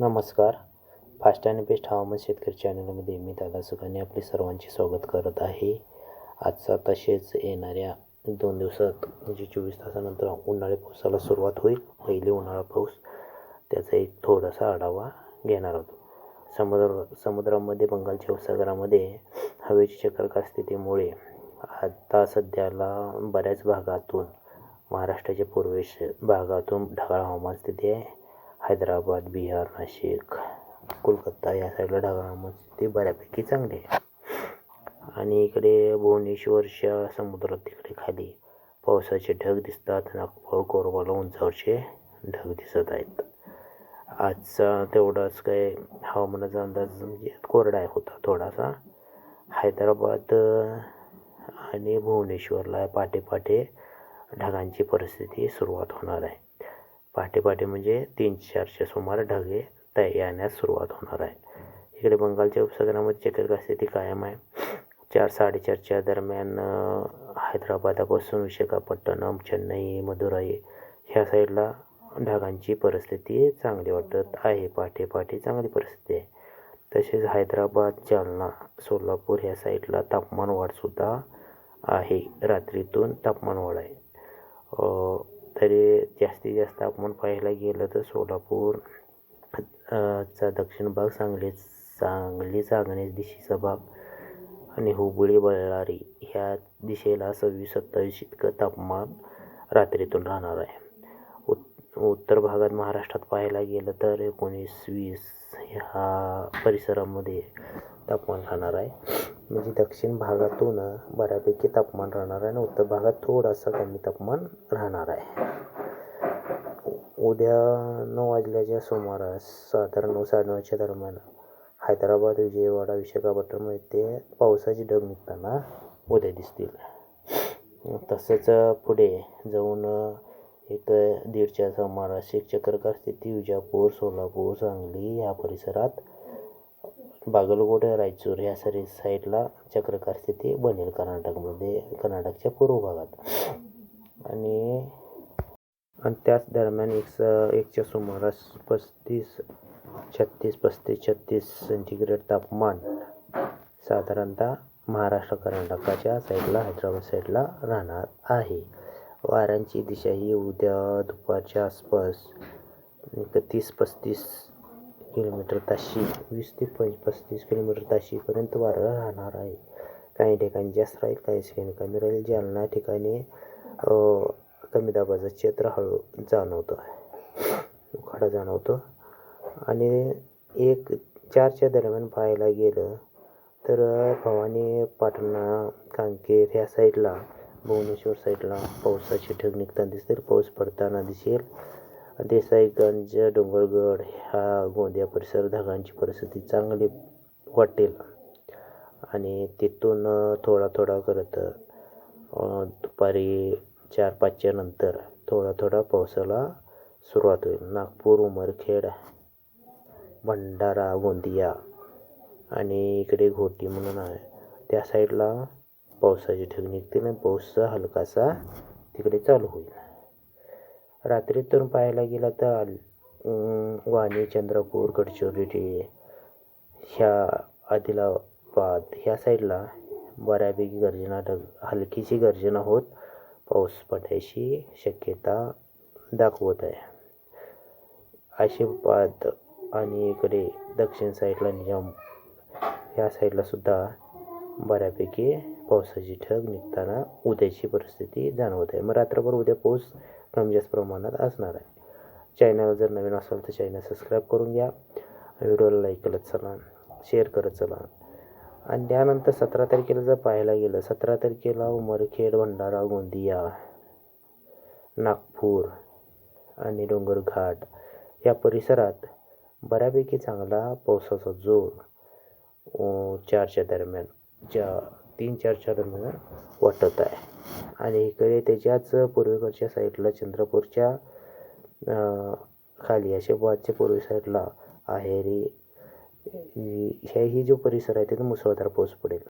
नमस्कार. फास्ट आणि बेस्ट हवामान शेतकरी चॅनलमध्ये मी दादा सुखाने आपले सर्वांचे स्वागत करत आहे. आजचा तसेच येणाऱ्या दोन दिवसात म्हणजे चोवीस तासानंतर उन्हाळी पावसाला सुरुवात होईल. पहिले उन्हाळा पाऊस त्याचा एक थोडासा आढावा घेणार आहोत. समुद्र समुद्रामध्ये बंगालच्या उपसागरामध्ये हवेची चक्रकार स्थितीमुळे आता सध्याला बऱ्याच भागातून महाराष्ट्राच्या पूर्वेश भागातून ढगाळ हवामान स्थिती आहे. हैदराबाद बिहार नाशिक कोलकाता या साईडला ढगाळ ते बऱ्यापैकी चांगले आहे. आणि इकडे भुवनेश्वरच्या समुद्रात तिकडे खाली पावसाचे ढग दिसतात नागपूर कोरबाला उंचावरचे ढग दिसत आहेत. आजचा तेवढाच काय हवामानाचा अंदाज म्हणजे कोरडा होता थोडासा. हैदराबाद आणि भुवनेश्वरला पाठे पाठे ढगांची परिस्थिती सुरुवात होणार आहे. पहाटे पहाटे म्हणजे तीन चारच्या सुमार ढगे तय येण्यास सुरुवात होणार आहे. इकडे बंगालच्या उपसागरामध्ये चक्रीवादळ स्थिती कायम आहे. चार साडेचारच्या दरम्यान हैदराबादापासून विशाखापट्टणम चेन्नई मदुराई ह्या साईडला ढगांची परिस्थिती चांगली वाटत आहे. पहाटे पहाटे चांगली परिस्थिती आहे. तसेच हैदराबाद जालना सोलापूर ह्या साईडला तापमान वाढसुद्धा आहे. रात्रीतून तापमान वाढ आहे. तरी जास्तीत जास्त तापमान पाहायला गेलं तर सोलापूर चा दक्षिण भाग सांगली सांगली सांगली दिशेचा भाग आणि हुबळी बळ्ळारी ह्या दिशेला सव्वीस सत्तावीस इतकं तापमान रात्रीतून राहणार आहे. उत् उत्तर भागात महाराष्ट्रात पाहायला गेलं तर एकोणीस वीस ह्या परिसरामध्ये तापमान राहणार आहे. म्हणजे दक्षिण भागातून बऱ्यापैकी तापमान राहणार आहे आणि उत्तर भागात थोडासा कमी तापमान राहणार आहे. उद्या नऊ वाजल्याच्या सुमारास साधारण नऊ साडेनऊच्या दरम्यान हैदराबाद विजयवाडा विशाखापट्टणम येथे पावसाची ढग निघताना उद्या दिसतील. तसंच पुढे जाऊन एक दीडच्या सुमारास एक चक्रकार स्थिती विजापूर सोलापूर सांगली या परिसरात बागलकोट रायचूर या सरी साईडला चक्रकार स्थिती बनेल कर्नाटकमध्ये कर्नाटकच्या पूर्व भागात. आणि आणि त्याच दरम्यान एक स एकच्या सुमारास पस्तीस छत्तीस पस्तीस छत्तीस सेंटीग्रेड तापमान साधारणतः महाराष्ट्र कर्नाटकाच्या साईडला हैदराबाद साईडला राहणार आहे. वाऱ्यांची दिशा ही उद्या दुपारच्या आसपास एक तीस पस्तीस किलोमीटर ताशी वीस ते पंच पस्तीस किलोमीटर ताशीपर्यंत वारं राहणार आहे. काही ठिकाणी जास्त राहील काही ठिकाणी कमी राहील. जालना ठिकाणी कमी दाबाचं क्षेत्र हळू जाणवतो उखाडा जाणवतो. आणि एक चारच्या दरम्यान पाहायला गेलं तर भवानी पाटणा कांकेर ह्या साईडला भुवनेश्वर साईडला पावसाचे ढग निघताना दिसतील. पाऊस पडताना दिसेल. देसाईगंज डोंगरगड ह्या गोंदिया परिसर ढगांची परिस्थिती चांगली वाटेल. आणि तिथून थोडा थोडा करत दुपारी चार पाचच्या नंतर थोडा थोडा पावसाला सुरुवात होईल. नागपूर उमरखेड भंडारा गोंदिया आणि इकडे घोटी म्हणून आहे. त्या साईडला पावसाची ठेवणी निघतील आणि पाऊस हलकासा तिकडे चालू होईल. रात्रीतून पाहायला गेला तर वाणी चंद्रपूर गडचिरोली ह्या आदिलाबाद ह्या साईडला बऱ्यापैकी गर्जना ढग हलकीची गर्जना होत. पाऊस पडायची शक्यता दाखवत आहे. आशिबाद आणि इकडे दक्षिण साईडला निजाम ह्या साईडला सुद्धा बऱ्यापैकी पावसाची ठग निघताना उद्याची परिस्थिती जाणवत आहे. मग रात्रभर उद्या पाऊस कमी म्हणजे जास्त प्रमाणात असणार आहे. चॅनल जर नवीन असेल तर चॅनल सबस्क्राईब करून घ्या. व्हिडिओला लाईक करत चला शेअर करत चला. आणि त्यानंतर सतरा तारखेला जर पाहायला गेलं सतरा तारखेला उमरखेड भंडारा गोंदिया नागपूर आणि डोंगरघाट या परिसरात बऱ्यापैकी चांगला पावसाचा जोर चारच्या दरम्यान च्या तीन चार चार दरम्यान वाटत आहे. आणि इकडे त्याच्याच पूर्वेकडच्या साईडला चंद्रपूरच्या खाली आशिबादच्या पूर्वी साईडला आहेरी ह्या ही जो परिसर आहे तिथं मुसळधार पाऊस पडेल.